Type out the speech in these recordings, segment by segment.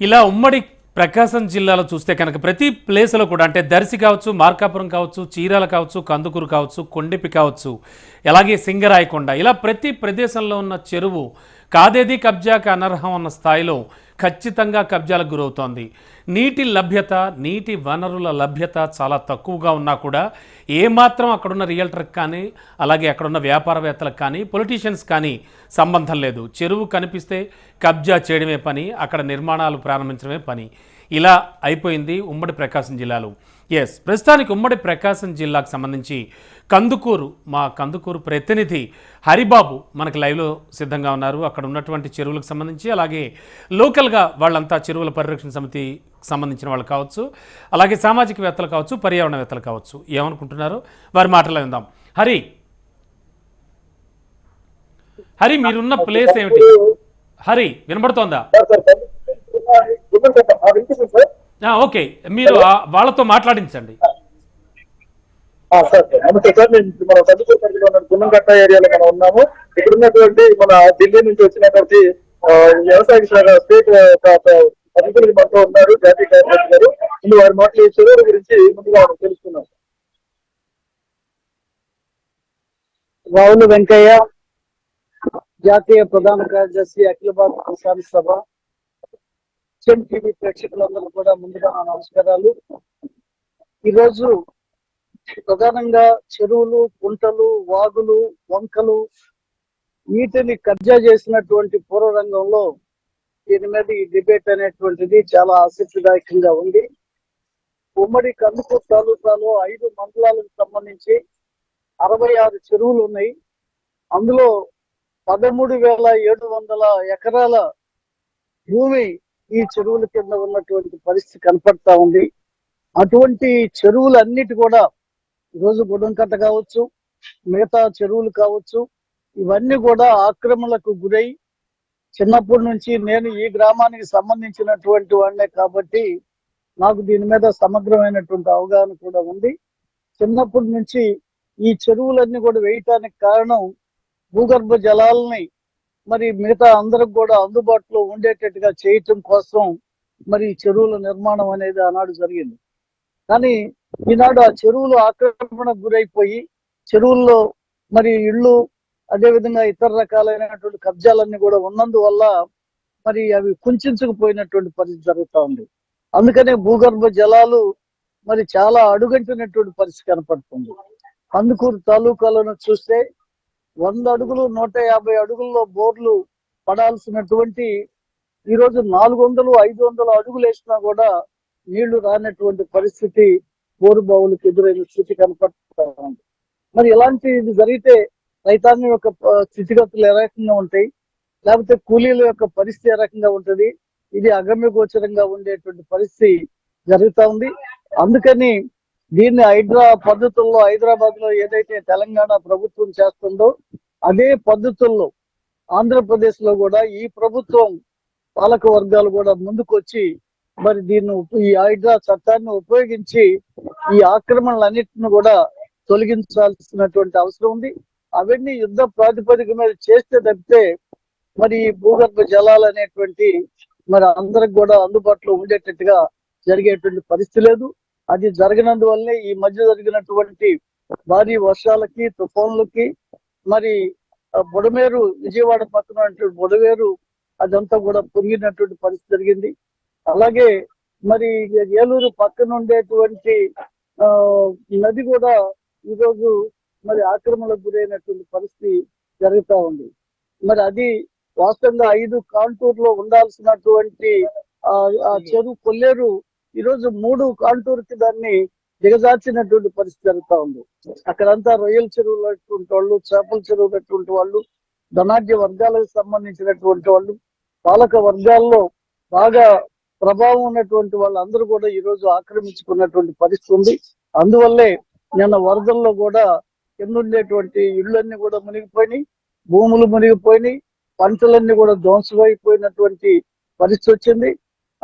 ఇలా ఉమ్మడి ప్రకాశం జిల్లాలో చూస్తే కనుక ప్రతి ప్లేస్లో కూడా అంటే దర్శి కావచ్చు మార్కాపురం కావచ్చు చీరాల కావచ్చు కందుకూరు కావచ్చు కొండెపి కావచ్చు అలాగే సింగరాయకొండ ఇలా ప్రతి ప్రదేశంలో ఉన్న చెరువు కాదేది కబ్జాకి అనర్హం అన్న స్థాయిలో ఖచ్చితంగా కబ్జాలకు గురవుతోంది. నీటి లభ్యత నీటి వనరుల లభ్యత చాలా తక్కువగా ఉన్నా కూడా ఏమాత్రం అక్కడున్న రియల్టర్కి కానీ అలాగే అక్కడున్న వ్యాపారవేత్తలకు కానీ పొలిటీషియన్స్ కానీ సంబంధం లేదు. చెరువు కనిపిస్తే కబ్జా చేయడమే పని అక్కడ నిర్మాణాలు ప్రారంభించడమే పని. ఇలా అయిపోయింది ఉమ్మడి ప్రకాశం జిల్లాలో. ఎస్ ప్రస్తుతానికి ఉమ్మడి ప్రకాశం జిల్లాకు సంబంధించి కందుకూరు మా కందుకూరు ప్రతినిధి హరిబాబు మనకి లైవ్లో సిద్ధంగా ఉన్నారు అక్కడ ఉన్నటువంటి చెరువులకు సంబంధించి అలాగే లోకల్గా వాళ్ళంతా చెరువుల పరిరక్షణ సమితి సంబంధించిన వాళ్ళు కావచ్చు అలాగే సామాజికవేత్తలు కావచ్చు పర్యావరణవేత్తలు కావచ్చు ఏమనుకుంటున్నారో వారి మాటలు విందాం హరి హరి మీరున్న ప్లేస్ ఏమిటి హరి వినబడుతోందా ఓకే. మీరు వాళ్ళతో మాట్లాడించండి. ఆ, సార్ నమస్తే సార్ నేను ఇప్పుడు మన కందుకూరు పరిధిలో ఉన్న గుమ్మంకట్ట ఏరియాలో మనం ఉన్నాము. ఇక్కడ ఉన్నటువంటి మన ఢిల్లీ నుంచి వచ్చినటువంటి ఆ, వ్యవసాయ శాఖ స్టేట్ అధికారులు మనతో ఉన్నారు జాతీయ కార్యదర్శి గారు. ముందు వారి మాటలు చెరువుల గురించి ముందుగా మనం తెలుసుకున్నాం రావుల వెంకయ్య జాతీయ ప్రధాన కార్యదర్శి అఖిల భారత కిసాన్ సభ. చెన్ టీవీ ప్రేక్షకులందరూ కూడా ముందుగా నా నమస్కారాలు. ఈరోజు ప్రధానంగా చెరువులు కుంటలు వాగులు వంకలు నీటిని కబ్జా చేసినటువంటి పూర్వ రంగంలో దీని మీద ఈ డిబేట్ అనేటువంటిది చాలా ఆసక్తిదాయకంగా ఉంది. ఉమ్మడి కందుకూరు తాలూకాలో ఐదు మండలాలకు సంబంధించి అరవై ఆరు చెరువులు ఉన్నాయి. అందులో పదమూడు వేల ఏడు వందల ఎకరాల భూమి ఈ చెరువుల కింద ఉన్నటువంటి పరిస్థితి కనపడతా ఉంది. అటువంటి చెరువులన్నిటి కూడా ఈరోజు గుడంకట్ట కావచ్చు మిగతా చెరువులు కావచ్చు ఇవన్నీ కూడా ఆక్రమణలకు గురై చిన్నప్పటి నుంచి నేను ఈ గ్రామానికి సంబంధించినటువంటి వాడినే కాబట్టి నాకు దీని మీద సమగ్రమైనటువంటి అవగాహన కూడా ఉంది. చిన్నప్పటి నుంచి ఈ చెరువులన్నీ కూడా వేయటానికి కారణం భూగర్భ జలాలని మరి మిగతా అందరికి కూడా అందుబాటులో ఉండేటట్టుగా చేయటం కోసం మరి చెరువుల నిర్మాణం అనేది ఆనాడు జరిగింది. కానీ ఈనాడు ఆ చెరువులు ఆక్రమణకు గురైపోయి చెరువుల్లో మరి ఇళ్ళు అదేవిధంగా ఇతర రకాలైనటువంటి కబ్జాలన్నీ కూడా ఉన్నందువల్ల మరి అవి కుంచుకుపోయినటువంటి పరిస్థితి జరుగుతూ ఉంది. అందుకనే భూగర్భ జలాలు మరి చాలా అడుగంటినటువంటి పరిస్థితి కనపడుతుంది. కందుకూరు తాలూకాలను చూస్తే వంద అడుగులు నూట యాభై అడుగుల్లో బోర్లు పడాల్సినటువంటి ఈ రోజు నాలుగు వందలు ఐదు వందలు అడుగులు వేసినా కూడా నీళ్ళు రానటువంటి పరిస్థితి బోరు బావులకు ఎదురైన స్థితి కనపడుతూ ఉంది. మరి ఇలాంటి ఇది జరిగితే రైతాంగం యొక్క స్థితిగతులు ఏ రకంగా ఉంటాయి? లేకపోతే కూలీల యొక్క పరిస్థితి ఏ రకంగా ఉంటది? ఇది అగమ్య గోచరంగా ఉండేటువంటి పరిస్థితి జరుగుతా ఉంది. అందుకని దీన్ని హైడ్రా పద్ధతుల్లో హైదరాబాద్లో ఏదైతే తెలంగాణ ప్రభుత్వం చేస్తుందో అదే పద్ధతుల్లో ఆంధ్రప్రదేశ్లో కూడా ఈ ప్రభుత్వం పాలక వర్గాలు కూడా ముందుకొచ్చి మరి దీన్ని ఈ హైడ్రా చట్టాన్ని ఉపయోగించి ఈ ఆక్రమణలన్నింటిని కూడా తొలగించాల్సినటువంటి అవసరం ఉంది. అవన్నీ యుద్ధ ప్రాతిపదిక మీద చేస్తే తప్పితే మరి ఈ భూగర్భ జలాలు అనేటువంటి మరి అందరికి కూడా అందుబాటులో ఉండేటట్టుగా జరిగేటువంటి పరిస్థితి లేదు. అది జరగనందువల్లే ఈ మధ్య జరిగినటువంటి భారీ వర్షాలకి తుఫాన్లకి మరి బుడమేరు విజయవాడ పక్కన బుడమేరు అదంతా కూడా పొంగినటువంటి పరిస్థితి జరిగింది. అలాగే మరి ఏలూరు పక్కన ఉండేటువంటి ఆ నది కూడా ఈరోజు మరి ఆక్రమణకు గురైనటువంటి పరిస్థితి జరుగుతా ఉంది. మరి అది వాస్తవంగా ఐదు కాంటూర్లో ఉండాల్సినటువంటి ఆ చెరువు కొల్లేరు ఈరోజు మూడు కాంటూర్కి దాన్ని దిగజార్చినటువంటి పరిస్థితి జరుగుతూ ఉంది. అక్కడంతా రొయ్యల చెరువులు అటువంటి వాళ్ళు చేపల చెరువులు అటువంటి వాళ్ళు ధనాఢ్య వర్గాలకు సంబంధించినటువంటి వాళ్ళు పాలక వర్గాల్లో బాగా ప్రభావం ఉన్నటువంటి వాళ్ళందరూ కూడా ఈ రోజు ఆక్రమించుకున్నటువంటి పరిస్థితి ఉంది. అందువల్లే నిన్న వరదల్లో కూడా కిందుండేటువంటి ఇళ్ళన్నీ కూడా మునిగిపోయినాయి భూములు మునిగిపోయినాయి పంటలన్నీ కూడా ధ్వంసమైపోయినటువంటి పరిస్థితి వచ్చింది.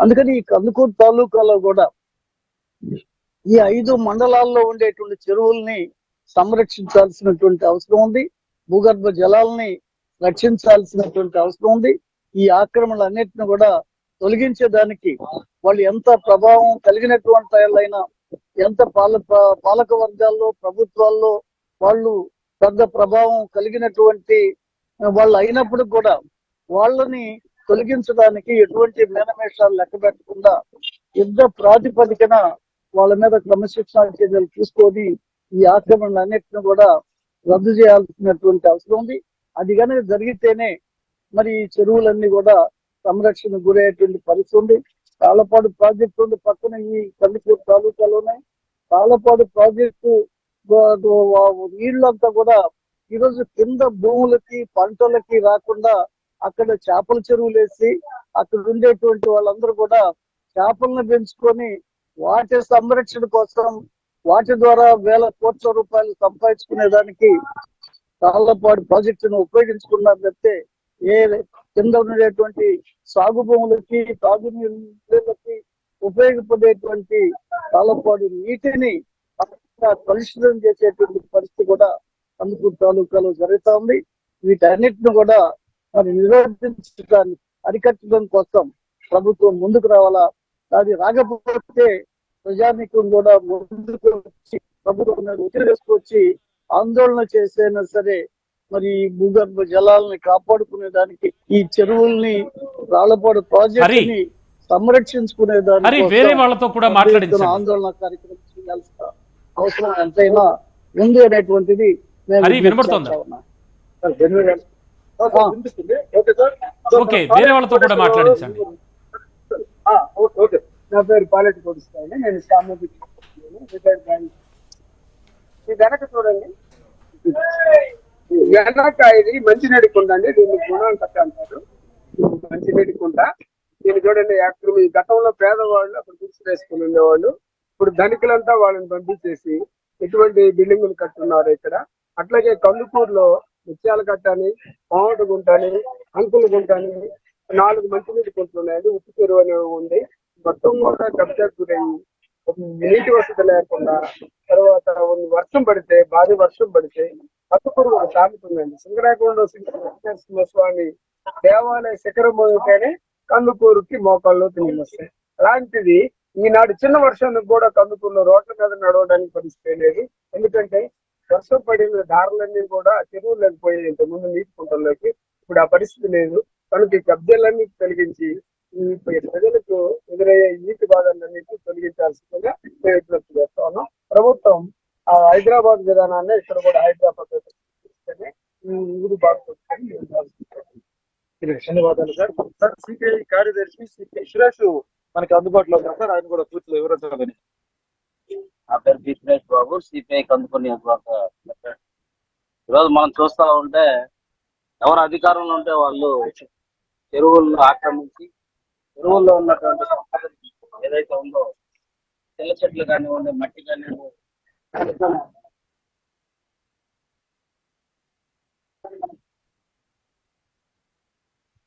అందుకని ఈ కందుకూరు తాలూకాలో కూడా ఈ ఐదు మండలాల్లో ఉండేటువంటి చెరువుల్ని సంరక్షించాల్సినటువంటి అవసరం ఉంది. భూగర్భ జలాల్ని రక్షించాల్సినటువంటి అవసరం ఉంది. ఈ ఆక్రమణలన్నిటిని కూడా తొలగించేదానికి వాళ్ళు ఎంత ప్రభావం కలిగినటువంటి వాళ్ళైనా ఎంత పాల పాలక వర్గాల్లో ప్రభుత్వాల్లో వాళ్ళు పెద్ద ప్రభావం కలిగినటువంటి వాళ్ళు అయినప్పుడు కూడా వాళ్ళని తొలగించడానికి ఎటువంటి మేనమేషాలు లెక్క పెట్టకుండా యుద్ధ ప్రాతిపదికన వాళ్ళ మీద క్రమశిక్షణ చర్యలు తీసుకొని ఈ ఆక్రమణలన్నింటినీ కూడా రద్దు చేయాల్సినటువంటి అవసరం ఉంది. అది కనుక జరిగితేనే మరి ఈ చెరువులన్నీ కూడా సంరక్షణ గురయ్యేటువంటి పరిస్థితి ఉంది. కాలపాడు ప్రాజెక్టు ఉంది. పక్కన ఈ కందిపూర్ తాలూకాలోనే కాలపాడు ప్రాజెక్టు నీళ్ళంతా కూడా ఈరోజు కింద భూములకి పంటలకి రాకుండా అక్కడ చేపల చెరువులేసి అక్కడ ఉండేటువంటి వాళ్ళందరూ కూడా చేపలను పెంచుకొని వాటి సంరక్షణ కోసం వాటి ద్వారా వేల కోట్ల రూపాయలు సంపాదించుకునే దానికి తాళ్ళపాడు ప్రాజెక్టును ఉపయోగించుకున్నారు తప్పితే ఏ కింద ఉండేటువంటి సాగు భూములకి తాగునీళ్ళకి ఉపయోగపడేటువంటి తాళ్ళపాడు నీటిని కలుషితం చేసేటువంటి పరిస్థితి కూడా అందుకు తాలూకాలో జరుగుతుంది వీటన్నిటిని కూడా మరి నిరోధించడానికి అరికట్టడం కోసం ప్రభుత్వం ముందుకు రావాలా? అది రాకపోతే ప్రజానీకం కూడా ముందుకు వచ్చి ప్రభుత్వం వచ్చి ఆందోళన చేసైనా సరే మరి ఈ భూగర్భ జలాలని కాపాడుకునే దానికి ఈ చెరువుల్ని రాళ్ళపాడు ప్రాజెక్ట్ని సంరక్షించుకునే దానికి వేరే వాళ్ళతో కూడా మాట్లాడించండి. ఆందోళన కార్యక్రమం చేయాల్సిన అవసరం ఎంతైనా ఉంది అనేటువంటిది నేను ఓకే వేరే వాళ్ళతో కూడా మాట్లాడించండి. ఓకే, నా పేరు పాలెట్టి కొడుస్తాను నేను సామూహిక రిటైర్డ్ బ్యాంక్ ఈ వెనక చూడండి. వెనక ఇది కుండ అండి దీన్ని గుణం కట్ట అంటారు. మంచినీడి కుంట దీన్ని చూడండి యాక్చువల్ ఈ గతంలో పేదవాళ్ళు అప్పుడు గుర్తు వేసుకుని ఉండేవాళ్ళు. ఇప్పుడు ధనికులంతా వాళ్ళని పంపించేసి ఎటువంటి బిల్డింగులు కట్టున్నారు ఇక్కడ. అట్లాగే కందుకూరులో ముత్యాల కట్ట అని మామిడి గుంట అని అంకుల గుంట అని నాలుగు మంచినీటి కుంటలు ఉన్నాయండి. ఉప్పు చెరువు అని ఉంది. మొత్తం కూడా కబ్జాకు గురయ్యి నీటి వసతి లేకుండా తర్వాత వర్షం పడితే భారీ వర్షం పడితే కందుకూరు ఒక సామెత ఉందండి. సింగరాకొండ సింగరాజనరసింహ స్వామి దేవాలయ శిఖరం పోయితేనే కందుకూరుకి మోకాళ్ళు నీళ్ళు వస్తాయి. అలాంటిది ఈనాడు చిన్న వర్షానికి కూడా కందుకూరులో రోడ్ల మీద నడవడానికి పరిస్థితి లేదు. ఎందుకంటే వర్షం పడిన దారులన్నీ కూడా చెరువులకు పోయి ఇంతకుముందు నీటి కుంటల్లోకి ఇప్పుడు ఆ పరిస్థితి లేదు. కనుక ఈ కబ్జాలన్నీ తొలగించి ఈ ప్రజలకు ఎదురయ్యే నీటి బాధలన్నింటినీ తొలగించాల్సిందిగా మేము విజ్ఞప్తి చేస్తా ఉన్నాం. ప్రభుత్వం ఆ హైదరాబాద్ విధానాన్ని ఇక్కడ కూడా హైదరాబాద్ తీసుకొని ఈ ఊరు ధన్యవాదాలు సార్. సార్ సిపిఐ కార్యదర్శి సిపిఐ సురేష్ మనకి అందుబాటులో ఉన్నారు సార్. ఆయన కూడా పూర్తిగా వివరించాలని నా పేరు పి బాబు సిపిఐ కందుకొని నియోజకవర్గ ఈరోజు మనం చూస్తా ఉంటే ఎవరు అధికారంలో ఉంటే వాళ్ళు చెరువులను ఆక్రమించి చెరువుల్లో ఉన్నటువంటి సంపద ఏదైతే ఉందో తెల్ల చెట్లు కానివ్వండి మట్టి కానివ్వండి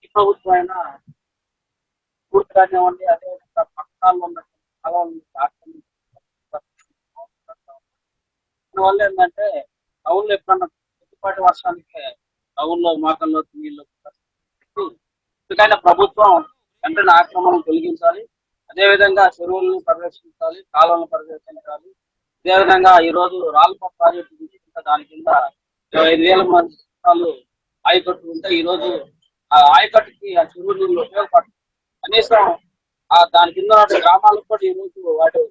ఈ ప్రభుత్వం అయినా పూర్తి కానివ్వండి అదేవిధంగా పట్టణాల్లో ఉన్నటువంటి భాగాలను ఆక్రమించి వల్ల ఏంటంటే టౌన్ ఎప్పుడన్నా కొద్దిపాటి వర్షానికి టౌన్లో మోకల్లో నీళ్ళు ఎందుకైనా ప్రభుత్వం వెంటనే ఆక్రమణను తొలగించాలి. అదేవిధంగా చెరువులను పరిరక్షించాలి కాలువలను పరిరక్షించాలి. అదేవిధంగా ఈ రోజు రాల్ప ప్రాజెక్టు తీసుకుంటే దాని కింద ఇరవై ఐదు వేల మంది చిత్రాలు ఆయకట్టు ఉంటే ఈ రోజు ఆ ఆయకట్టుకి ఆ చెరువు నీళ్ళు ఉపయోగపడుతుంది కనీసం ఆ దాని కింద ఉన్న గ్రామాలకు కూడా ఈ రోజు వాటి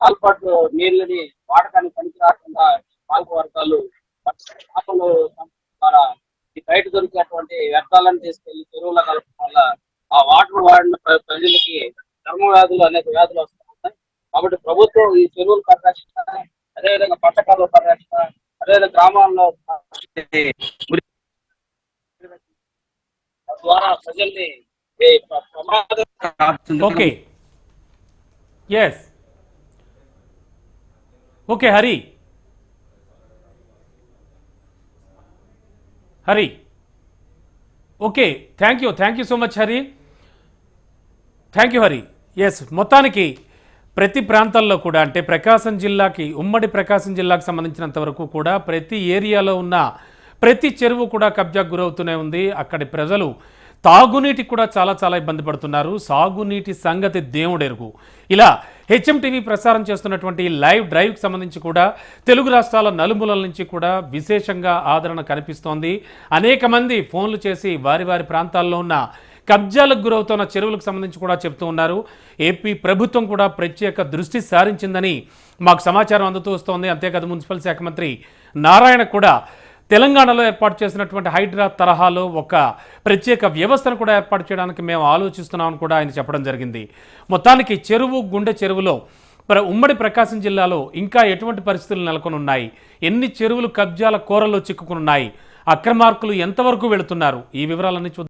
కాల్పాటు నీళ్ళని వాడకానికి పనికి రాకుండా పాలక వర్గాలు పాపలు ద్వారా ఈ బయట దొరికేటువంటి వ్యర్థాలను తీసుకెళ్ళి చెరువుల కలపడం వల్ల ఆ వాటర్ వాడిన ప్రజలకి చర్మ వ్యాధులు అనేక వ్యాధులు వస్తున్నాయి కాబట్టి ప్రభుత్వం ఈ చెరువుల పరిరక్షణ అదేవిధంగా పట్టకాల పరిరక్షణ అదేవిధంగా గ్రామాల్లో ద్వారా ప్రజల్ని okay yes okay Hari. Hari. Okay thank you thank you so much Hari. Thank you Hari. Yes మొత్తానికి ప్రతి ప్రాంతాల్లో కూడా అంటే ప్రకాశం జిల్లాకి ఉమ్మడి ప్రకాశం జిల్లాకు సంబంధించినంత వరకు కూడా ప్రతి ఏరియాలో ఉన్న ప్రతి చెరువు కూడా కబ్జాకు గురవుతూనే ఉంది. అక్కడి ప్రజలు తాగునీటికి కూడా చాలా చాలా ఇబ్బంది పడుతున్నారు. సాగునీటి సంగతి దేవుడెరుగు. ఇలా హెచ్ఎం టీవీ ప్రసారం చేస్తున్నటువంటి లైవ్ డ్రైవ్కి సంబంధించి కూడా తెలుగు రాష్ట్రాల నలుమూలల నుంచి కూడా విశేషంగా ఆదరణ కనిపిస్తోంది. అనేక మంది ఫోన్లు చేసి వారి వారి ప్రాంతాల్లో ఉన్న కబ్జాలకు గురవుతున్న చెరువులకు సంబంధించి కూడా చెప్తూ ఉన్నారు. ఏపీ ప్రభుత్వం కూడా ప్రత్యేక దృష్టి సారించిందని మాకు సమాచారం అందుతూ వస్తోంది. అంతేకాదు మున్సిపల్ శాఖ మంత్రి నారాయణ కూడా తెలంగాణలో ఏర్పాటు చేసినటువంటి హైడ్రా తరహాలో ఒక ప్రత్యేక వ్యవస్థను కూడా ఏర్పాటు చేయడానికి మేము ఆలోచిస్తున్నామని కూడా ఆయన చెప్పడం జరిగింది. మొత్తానికి చెరువు గుండె చెరువులో ప్ర ఉమ్మడి ప్రకాశం జిల్లాలో ఇంకా ఎటువంటి పరిస్థితులు నెలకొని ఉన్నాయి ఎన్ని చెరువులు కబ్జాల కూరలో చిక్కుకున్నాయి? అక్రమార్కులు ఎంతవరకు వెళుతున్నారు? ఈ వివరాలన్నీ చూద్దాం.